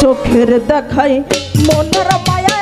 চোখের দেখাই মনের মায়া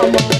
আমার